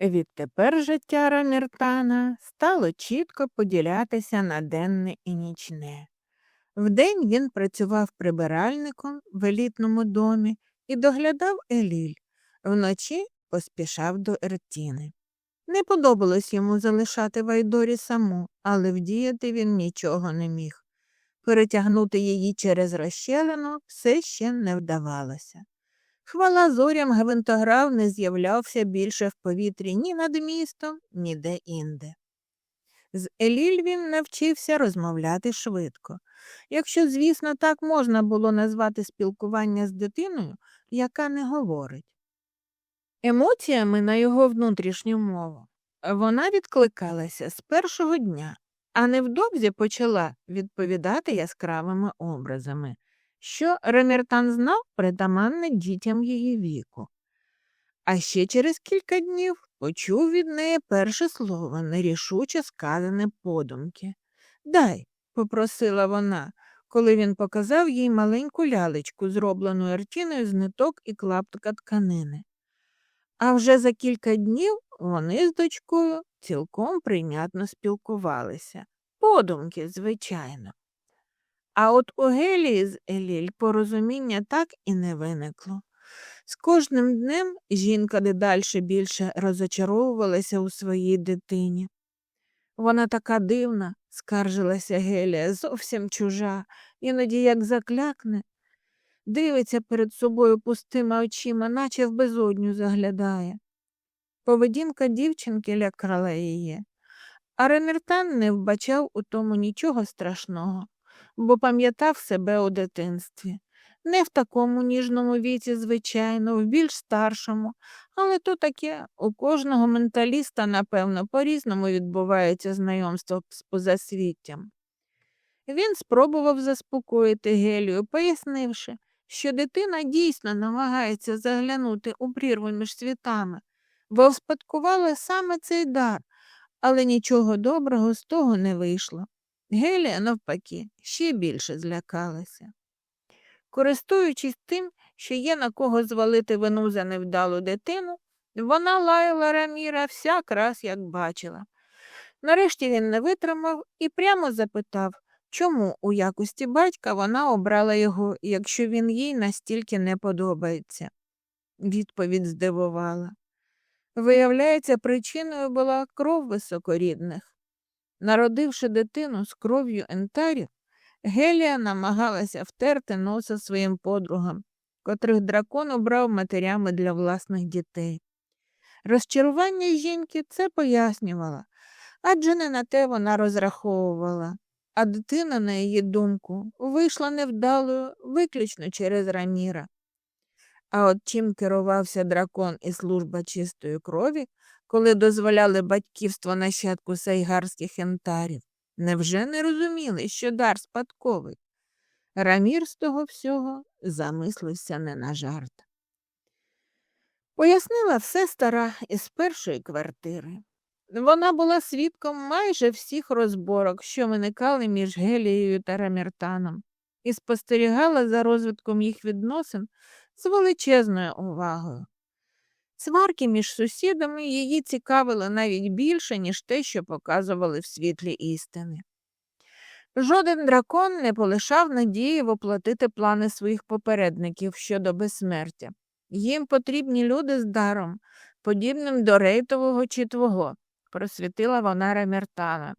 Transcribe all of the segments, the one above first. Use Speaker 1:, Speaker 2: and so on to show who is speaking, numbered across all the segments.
Speaker 1: Відтепер життя Раміртана стало чітко поділятися на денне і нічне. Вдень він працював прибиральником в елітному домі і доглядав Еліль, вночі поспішав до Ертіни. Не подобалось йому залишати Вайдорі саму, але вдіяти він нічого не міг. Перетягнути її через розщелину все ще не вдавалося. Хвала зорям гвинтограв не з'являвся більше в повітрі ні над містом, ні де інде. З Еліль він навчився розмовляти швидко, якщо, звісно, так можна було назвати спілкування з дитиною, яка не говорить. Емоціями на його внутрішню мову вона відкликалася з першого дня, а невдовзі почала відповідати яскравими образами, що Ремертан знав притаманне дітям її віку. А ще через кілька днів почув від неї перше слово, нерішуче сказане подумки. Дай, попросила вона, коли він показав їй маленьку лялечку, зроблену Ертіною з ниток і клаптика тканини. А вже за кілька днів вони з дочкою цілком прийнятно спілкувалися. Подумки, звичайно. А от у Гелії з Еліль порозуміння так і не виникло. З кожним днем жінка дедальше більше розочаровувалася у своїй дитині. Вона така дивна, скаржилася Гелія, зовсім чужа, іноді як заклякне, дивиться перед собою пустими очима, наче в безодню заглядає. Поведінка дівчинки лякала її, а Ремертан не вбачав у тому нічого страшного, бо пам'ятав себе у дитинстві. Не в такому ніжному віці, звичайно, в більш старшому, але то таке у кожного менталіста, напевно, по-різному відбувається знайомство з позасвіттям. Він спробував заспокоїти Гелію, пояснивши, що дитина дійсно намагається заглянути у прірву між світами, бо вспадкувала саме цей дар, але нічого доброго з того не вийшло. Гелія, навпаки, ще більше злякалася. Користуючись тим, що є на кого звалити вину за невдалу дитину, вона лаяла Раміра всяк раз, як бачила. Нарешті він не витримав і прямо запитав, чому у якості батька вона обрала його, якщо він їй настільки не подобається. Відповідь здивувала. Виявляється, причиною була кров високорідних. Народивши дитину з кров'ю ентарів, Гелія намагалася втерти носа своїм подругам, котрих дракон обрав матерями для власних дітей. Розчарування жінки це пояснювала, адже не на те вона розраховувала, а дитина, на її думку, вийшла невдалою виключно через Раміра. А от чим керувався дракон і служба чистої крові, коли дозволяли батьківство нащадку сайгарських ентарів, невже не розуміли, що дар спадковий? Рамір з того всього замислився не на жарт. Пояснила все стара із першої квартири. Вона була свідком майже всіх розборок, що виникали між Гелією та Раміртаном, і спостерігала за розвитком їх відносин з величезною увагою. Сварки між сусідами її цікавили навіть більше, ніж те, що показували в світлі істини. Жоден дракон не полишав надії воплотити плани своїх попередників щодо безсмертя. Їм потрібні люди з даром, подібним до рейтового чи твого, просвітила вона Ремертана.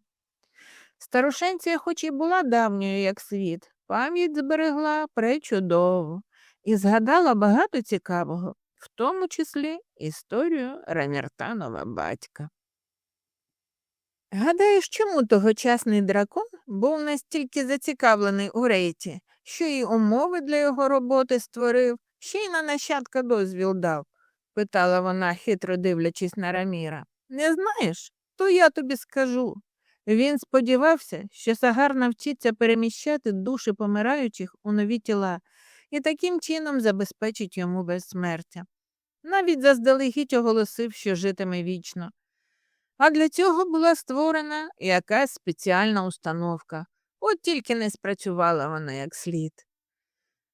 Speaker 1: Старушенція, хоч і була давньою, як світ, пам'ять зберегла пречудово і згадала багато цікавого, в тому числі історію Ремертанова батька. Гадаєш, чому тогочасний дракон був настільки зацікавлений у рейті, що й умови для його роботи створив, ще й на нащадка дозвіл дав? питала вона, хитро дивлячись на Раміра. Не знаєш? То я тобі скажу. Він сподівався, що Сагар навчиться переміщати душі помираючих у нові тіла і таким чином забезпечить йому безсмертя. Навіть заздалегідь оголосив, що житиме вічно. А для цього була створена якась спеціальна установка, от тільки не спрацювала вона як слід.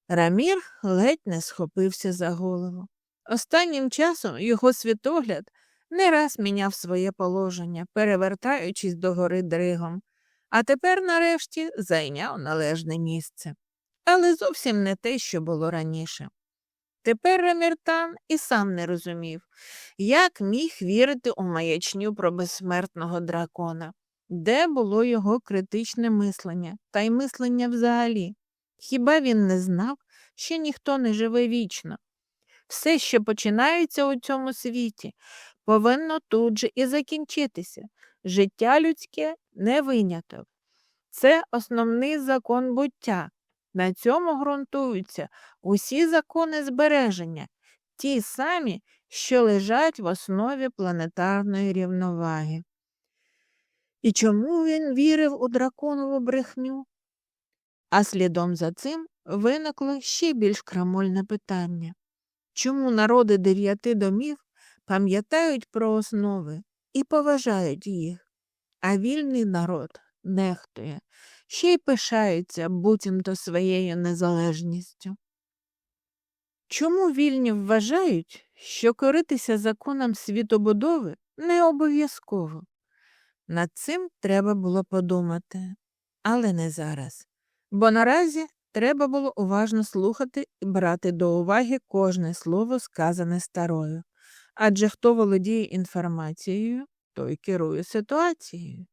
Speaker 1: Рамір ледь не схопився за голову. Останнім часом його світогляд не раз міняв своє положення, перевертаючись догори дригом, а тепер, нарешті, зайняв належне місце. Але зовсім не те, що було раніше. Тепер Реміртан і сам не розумів, як міг вірити у маячню про безсмертного дракона, де було його критичне мислення та й мислення взагалі. Хіба він не знав, що ніхто не живе вічно? Все, що починається у цьому світі, повинно тут же і закінчитися. Життя людське не виняток. Це основний закон буття. На цьому ґрунтуються усі закони збереження, ті самі, що лежать в основі планетарної рівноваги. І чому він вірив у драконову брехню? А слідом за цим виникло ще більш крамольне питання чому народи дев'яти домів пам'ятають про основи і поважають їх, а вільний народ нехтує, ще й пишаються буцімто своєю незалежністю. Чому вільні вважають, що коритися законам світобудови не обов'язково? Над цим треба було подумати, але не зараз. Бо наразі треба було уважно слухати і брати до уваги кожне слово, сказане старою. Адже хто володіє інформацією, той керує ситуацією.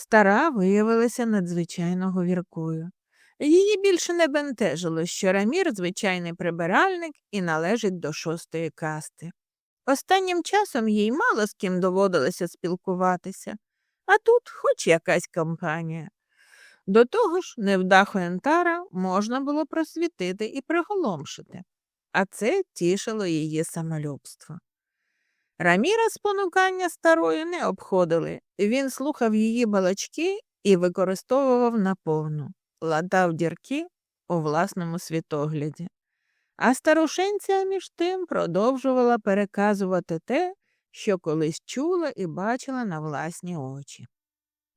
Speaker 1: Стара виявилася надзвичайно говіркою. Її більше не бентежило, що Рамір звичайний прибиральник і належить до шостої касти. Останнім часом їй мало з ким доводилося спілкуватися, а тут хоч якась компанія. До того ж, невдаху Ентара можна було просвітити і приголомшити, а це тішило її самолюбство. Раміра спонукання старої не обходили, він слухав її балачки і використовував наповну, ладав дірки у власному світогляді. А старушенця між тим продовжувала переказувати те, що колись чула і бачила на власні очі.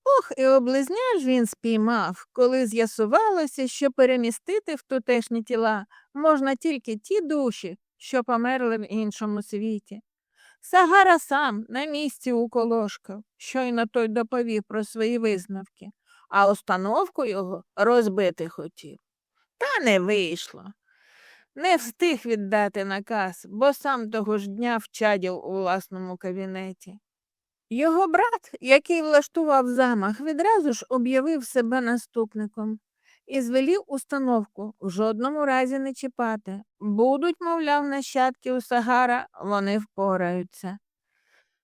Speaker 1: Ох, і облизня ж він спіймав, коли з'ясувалося, що перемістити в тутешні тіла можна тільки ті душі, що померли в іншому світі. Сагара сам на місці уколошкав, щойно той доповів про свої висновки, а установку його розбити хотів. Та не вийшло. Не встиг віддати наказ, бо сам того ж дня вчадів у власному кабінеті. Його брат, який влаштував замах, відразу ж об'явив себе наступником і звелів установку в жодному разі не чіпати. Будуть, мовляв, нащадки у Сагара, вони впораються.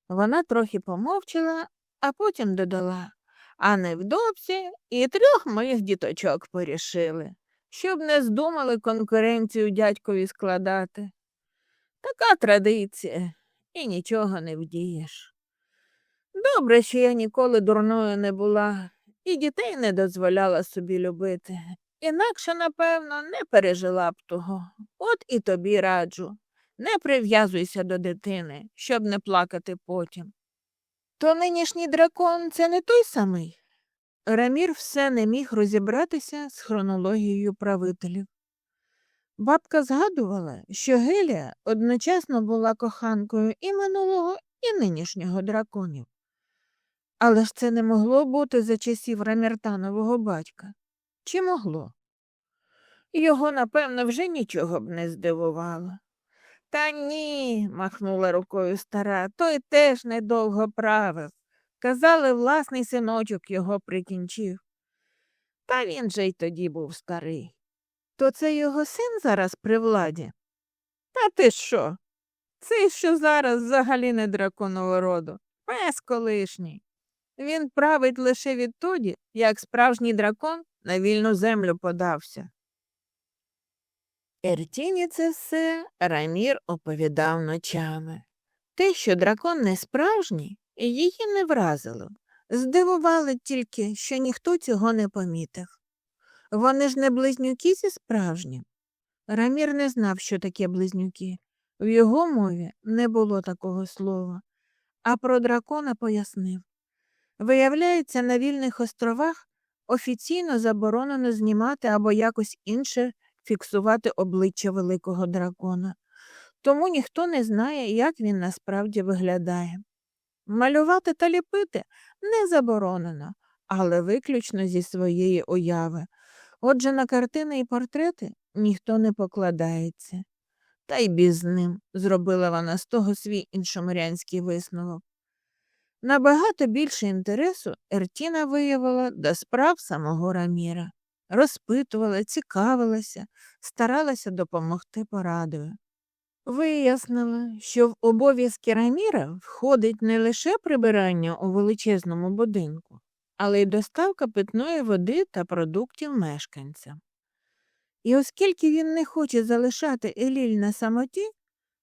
Speaker 1: Вона трохи помовчала, а потім додала а невдовзі і трьох моїх діточок порішили, щоб не здумали конкуренцію дядькові складати. Така традиція, і нічого не вдієш. Добре, що я ніколи дурною не була і дітей не дозволяла собі любити. Інакше, напевно, не пережила б того. От і тобі раджу. Не прив'язуйся до дитини, щоб не плакати потім. То нинішній дракон це не той самий. Рамір все не міг розібратися з хронологією правителів. Бабка згадувала, що Гелія одночасно була коханкою і минулого, і нинішнього драконів. Але ж це не могло бути за часів Раміртанового батька. Чи могло? Його, напевно, вже нічого б не здивувало. Та ні, махнула рукою стара, той теж недовго правив. Казали, власний синочок його прикінчив. Та він же й тоді був старий. То це його син зараз при владі? Та ти що? Цей, що зараз взагалі не драконового роду, пес колишній. Він править лише відтоді, як справжній дракон на вільну землю подався. Ертіні це все Рамір оповідав ночами. Те, що дракон не справжній, її не вразило. Здивувало тільки, що ніхто цього не помітив. Вони ж не близнюки зі справжнім. Рамір не знав, що таке близнюки. В його мові не було такого слова, а про дракона пояснив. Виявляється, на вільних островах офіційно заборонено знімати або якось інше фіксувати обличчя великого дракона. тому ніхто не знає, як він насправді виглядає. Малювати та ліпити не заборонено, але виключно зі своєї уяви. Отже, на картини і портрети ніхто не покладається. Та й біз ним, зробила вона з того свій іншомирянський висновок. Набагато більше інтересу Ертіна виявила до справ самого Раміра, розпитувала, цікавилася, старалася допомогти порадою. Вияснила, що в обов'язки Раміра входить не лише прибирання у величезному будинку, але й доставка питної води та продуктів мешканцям. І оскільки він не хоче залишати Еліль на самоті,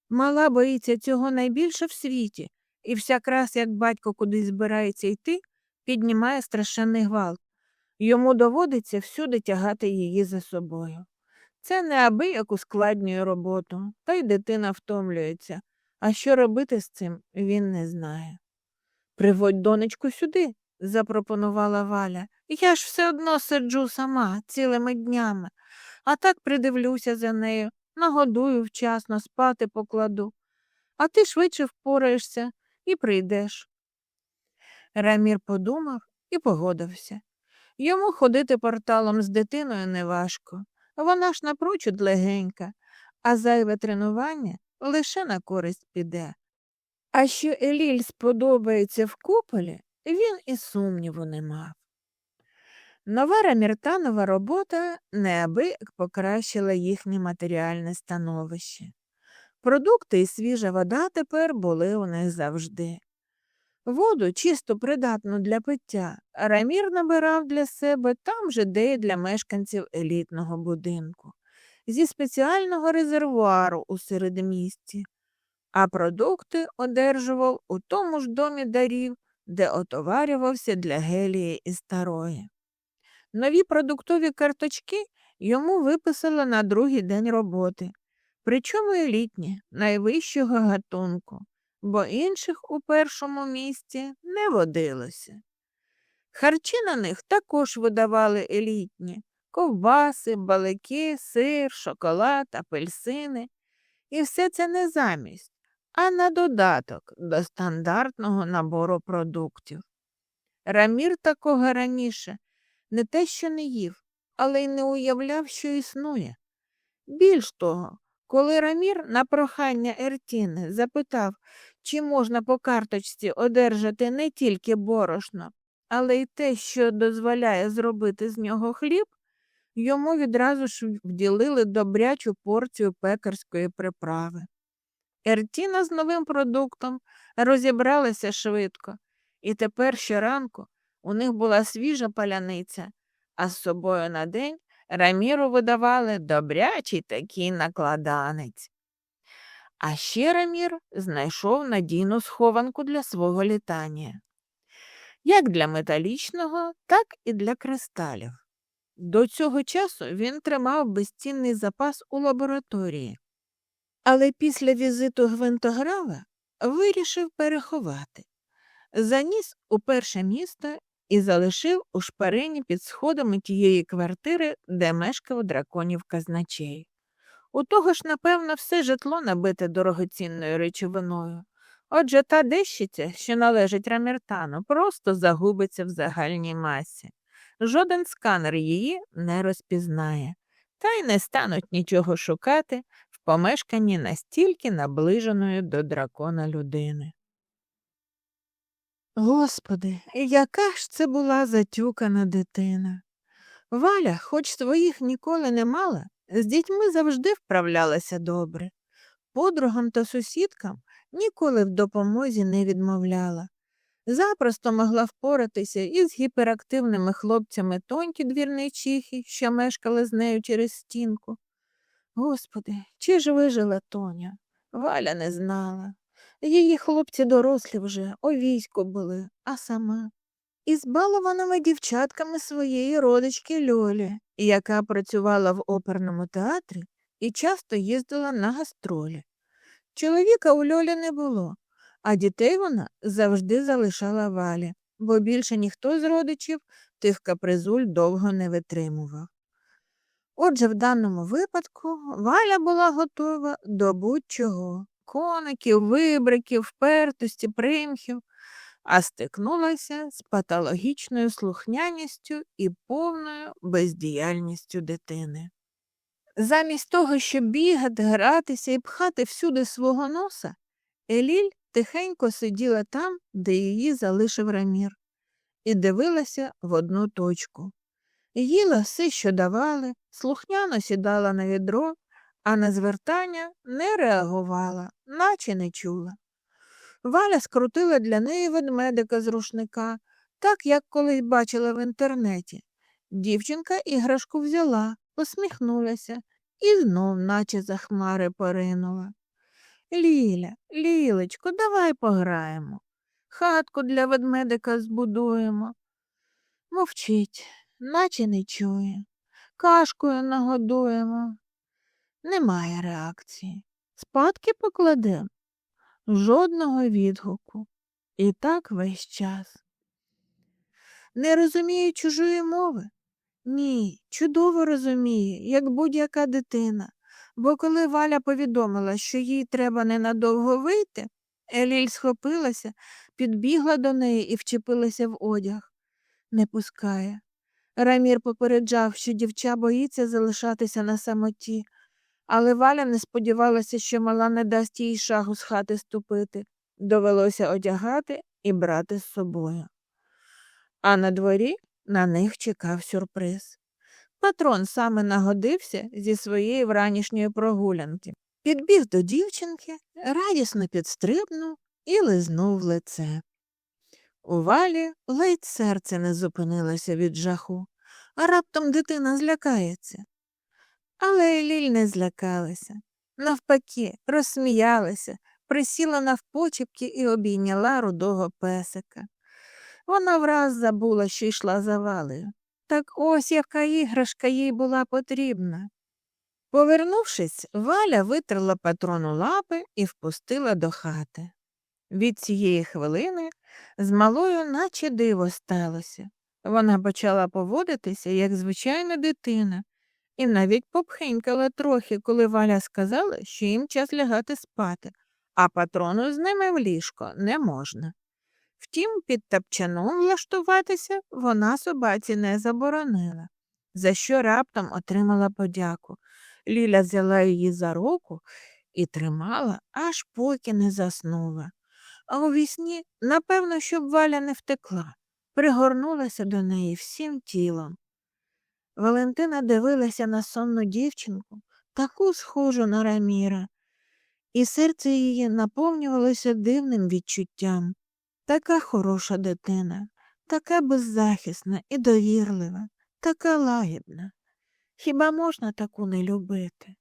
Speaker 1: мала боїться цього найбільше в світі, і всяк раз, як батько кудись збирається йти, піднімає страшенний гвалт. Йому доводиться всюди тягати її за собою. Це неабияк ускладнює роботу, та й дитина втомлюється, а що робити з цим він не знає. Приводь донечку сюди, запропонувала Валя. Я ж все одно сиджу сама цілими днями, а так придивлюся за нею, нагодую вчасно, спати покладу. А ти швидше впораєшся і прийдеш. Рамір подумав і погодився. Йому ходити порталом з дитиною неважко. Вона ж напрочуд легенька, а зайве тренування лише на користь піде. А що Еліль сподобається в куполі, він і сумніву не мав. Нова раміртанова робота неабияк покращила їхнє матеріальне становище. Продукти і свіжа вода тепер були у них завжди. Воду, чисто придатну для пиття, Рамір набирав для себе там же, де й для мешканців елітного будинку, зі спеціального резервуару у середмісті, а продукти одержував у тому ж домі дарів, де отоварювався для Гелії і старої. Нові продуктові карточки йому виписали на другий день роботи, причому елітні, найвищого гатунку бо інших у першому місці не водилося. Харчі на них також видавали елітні ковбаси, балики, сир, шоколад, апельсини. І все це не замість, а на додаток до стандартного набору продуктів. Рамір такого раніше не те, що не їв, але й не уявляв, що існує. Більш того, коли Рамір на прохання Ертіни запитав, чи можна по карточці одержати не тільки борошно, але й те, що дозволяє зробити з нього хліб, йому відразу ж вділили добрячу порцію пекарської приправи. Ертіна з новим продуктом розібралася швидко, і тепер щоранку у них була свіжа паляниця, а з собою на день Раміру видавали добрячий такий накладанець. А ще Рамір знайшов надійну схованку для свого літання. Як для металічного, так і для кристалів. До цього часу він тримав безцінний запас у лабораторії, але після візиту Гвинтограва вирішив переховати. Заніс у перше місто і залишив у шпарині під сходами тієї квартири, де мешкав драконів казначей. У того ж, напевно, все житло набите дорогоцінною речовиною. Отже, та дещиця, що належить раміртану, просто загубиться в загальній масі. Жоден сканер її не розпізнає, та й не стануть нічого шукати в помешканні настільки наближеної до дракона людини. Господи, яка ж це була затюкана дитина. Валя, хоч своїх ніколи не мала, з дітьми завжди вправлялася добре. Подругам та сусідкам ніколи в допомозі не відмовляла. Запросто могла впоратися із гіперактивними хлопцями тонькі двірничихи, що мешкали з нею через стінку. Господи, чи ж вижила Тоня? Валя не знала. Її хлопці дорослі вже, у війську були, а сама із балованими дівчатками своєї родички Льолі, яка працювала в оперному театрі і часто їздила на гастролі. Чоловіка у Льолі не було, а дітей вона завжди залишала валі, бо більше ніхто з родичів тих капризуль довго не витримував. Отже, в даному випадку Валя була готова до будь-чого коників, вибриків, впертості, примхів, а стикнулася з патологічною слухняністю і повною бездіяльністю дитини. Замість того, щоб бігати, гратися і пхати всюди свого носа, Еліль тихенько сиділа там, де її залишив рамір, і дивилася в одну точку. Їла все, що давали, слухняно сідала на відро, а на звертання не реагувала, наче не чула. Валя скрутила для неї ведмедика з рушника, так як колись бачила в інтернеті. Дівчинка іграшку взяла, посміхнулася і знов, наче за хмари поринула. Ліля, Лілечко, давай пограємо. Хатку для ведмедика збудуємо. Мовчить, наче не чує. Кашкою нагодуємо. Немає реакції. Спадки покладемо. Жодного відгуку. І так весь час. Не розуміє чужої мови? Ні, чудово розуміє, як будь-яка дитина. Бо коли Валя повідомила, що їй треба ненадовго вийти, Еліль схопилася, підбігла до неї і вчепилася в одяг. Не пускає. Рамір попереджав, що дівча боїться залишатися на самоті, але Валя не сподівалася, що мала не дасть їй шагу з хати ступити. Довелося одягати і брати з собою. А на дворі на них чекав сюрприз. Патрон саме нагодився зі своєї вранішньої прогулянки. Підбіг до дівчинки, радісно підстрибнув і лизнув лице. У валі ледь серце не зупинилося від жаху, а раптом дитина злякається. Але Ліль не злякалася. Навпаки, розсміялася, присіла навпочепки і обійняла рудого песика. Вона враз забула, що йшла за валею. Так ось яка іграшка їй була потрібна. Повернувшись, Валя витерла патрону лапи і впустила до хати. Від цієї хвилини з малою наче диво сталося. Вона почала поводитися, як звичайна дитина, і навіть попхенькала трохи, коли Валя сказала, що їм час лягати спати, а патрону з ними в ліжко не можна. Втім, під тапчаном влаштуватися вона собаці не заборонила, за що раптом отримала подяку. Ліля взяла її за руку і тримала, аж поки не заснула. А у вісні, напевно, щоб Валя не втекла, пригорнулася до неї всім тілом. Валентина дивилася на сонну дівчинку, таку схожу на Раміра, і серце її наповнювалося дивним відчуттям. Така хороша дитина, така беззахисна і довірлива, така лагідна. Хіба можна таку не любити?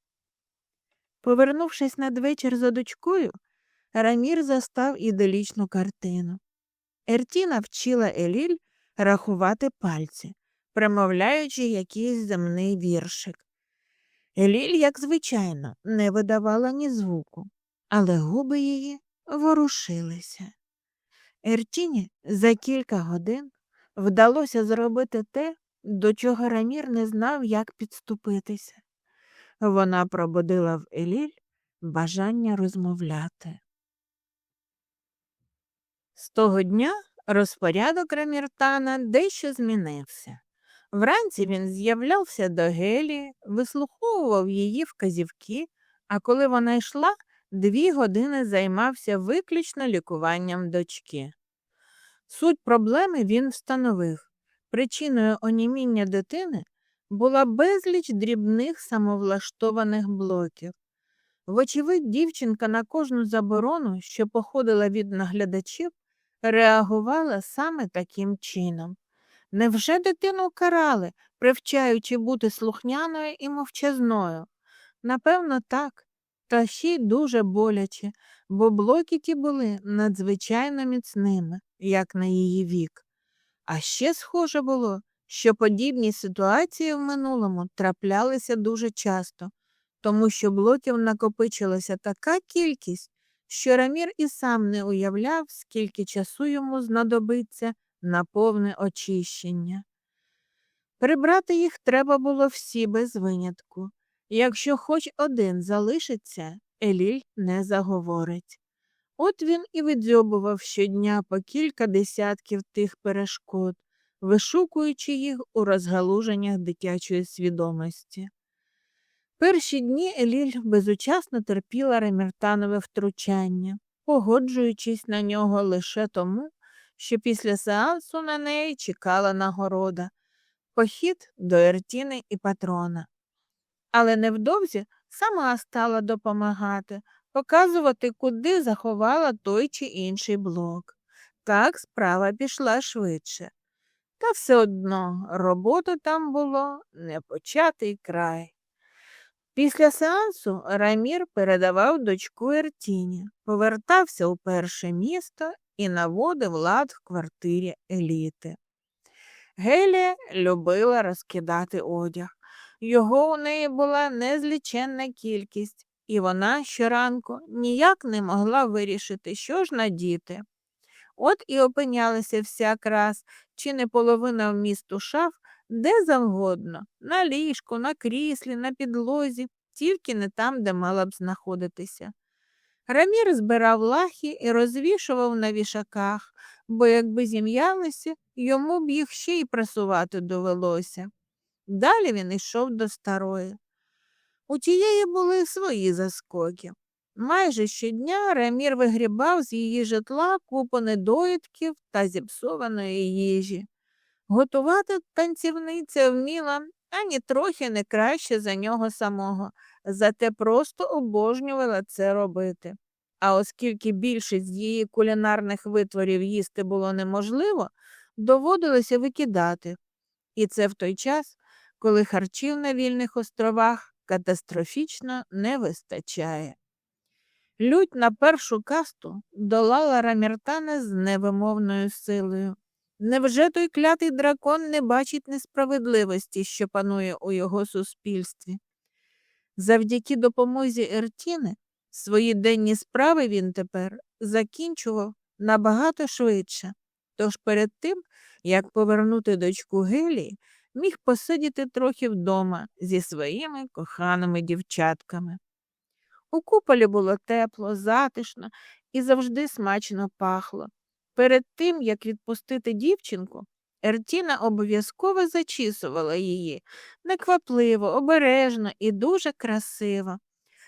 Speaker 1: Повернувшись надвечір за дочкою, Рамір застав іделічну картину. Ертіна вчила Еліль рахувати пальці, промовляючи якийсь земний віршик. Еліль, як звичайно, не видавала ні звуку, але губи її ворушилися. Ертіні за кілька годин вдалося зробити те, до чого Рамір не знав, як підступитися. Вона пробудила в Еліль бажання розмовляти. З того дня розпорядок Раміртана дещо змінився. Вранці він з'являвся до Гелії, вислуховував її вказівки, а коли вона йшла, дві години займався виключно лікуванням дочки. Суть проблеми він встановив. Причиною оніміння дитини була безліч дрібних самовлаштованих блоків. Вочевидь, дівчинка на кожну заборону, що походила від наглядачів, реагувала саме таким чином. Невже дитину карали, привчаючи бути слухняною і мовчазною? Напевно, так, та ще й дуже боляче, бо блоки ті були надзвичайно міцними, як на її вік. А ще схоже було, що подібні ситуації в минулому траплялися дуже часто, тому що блоків накопичилася така кількість, що Рамір і сам не уявляв, скільки часу йому знадобиться на повне очищення. Прибрати їх треба було всі без винятку. Якщо хоч один залишиться, Еліль не заговорить. От він і видзьобував щодня по кілька десятків тих перешкод, вишукуючи їх у розгалуженнях дитячої свідомості. Перші дні Еліль безучасно терпіла реміртанове втручання, погоджуючись на нього лише тому, що після сеансу на неї чекала нагорода похід до Ертіни і патрона. Але невдовзі сама стала допомагати, показувати, куди заховала той чи інший блок. Так справа пішла швидше. Та все одно роботи там було не початий край. Після сеансу Рамір передавав дочку Ертіні, повертався у перше місто і наводив лад в квартирі еліти. Гелія любила розкидати одяг. Його у неї була незліченна кількість, і вона щоранку ніяк не могла вирішити, що ж надіти. От і опинялися всяк раз, чи не половина вмісту шаф, де завгодно, на ліжку, на кріслі, на підлозі, тільки не там, де мала б знаходитися. Рамір збирав лахи і розвішував на вішаках, бо якби зім'ялися, йому б їх ще й прасувати довелося. Далі він йшов до старої. У тієї були свої заскоки. Майже щодня Рамір вигрібав з її житла купу недоїдків та зіпсованої їжі. Готувати танцівниця вміла ані трохи не краще за нього самого, зате просто обожнювала це робити. А оскільки більшість її кулінарних витворів їсти було неможливо, доводилося викидати. І це в той час, коли харчів на вільних островах катастрофічно не вистачає. Лють на першу касту долала Раміртана з невимовною силою. Невже той клятий дракон не бачить несправедливості, що панує у його суспільстві? Завдяки допомозі Ертіни свої денні справи він тепер закінчував набагато швидше, тож перед тим, як повернути дочку Гелії, міг посидіти трохи вдома зі своїми коханими дівчатками. У куполі було тепло, затишно і завжди смачно пахло. Перед тим, як відпустити дівчинку, Ертіна обов'язково зачісувала її неквапливо, обережно і дуже красиво.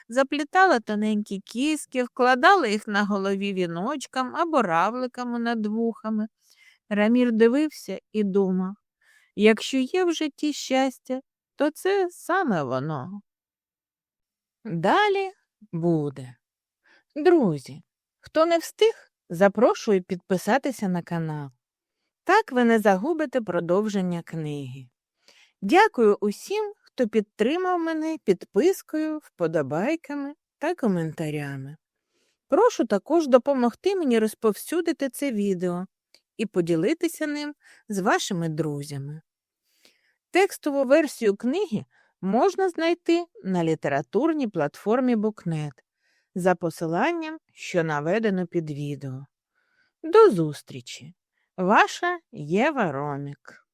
Speaker 1: Заплітала тоненькі кіски, вкладала їх на голові віночком або равликами над вухами. Рамір дивився і думав якщо є в житті щастя, то це саме воно. Далі буде. Друзі, хто не встиг, запрошую підписатися на канал. Так ви не загубите продовження книги. Дякую усім, хто підтримав мене підпискою, вподобайками та коментарями. Прошу також допомогти мені розповсюдити це відео і поділитися ним з вашими друзями. Текстову версію книги можна знайти на літературній платформі Букнет за посиланням, що наведено під відео. До зустрічі! Ваша Єва Ромік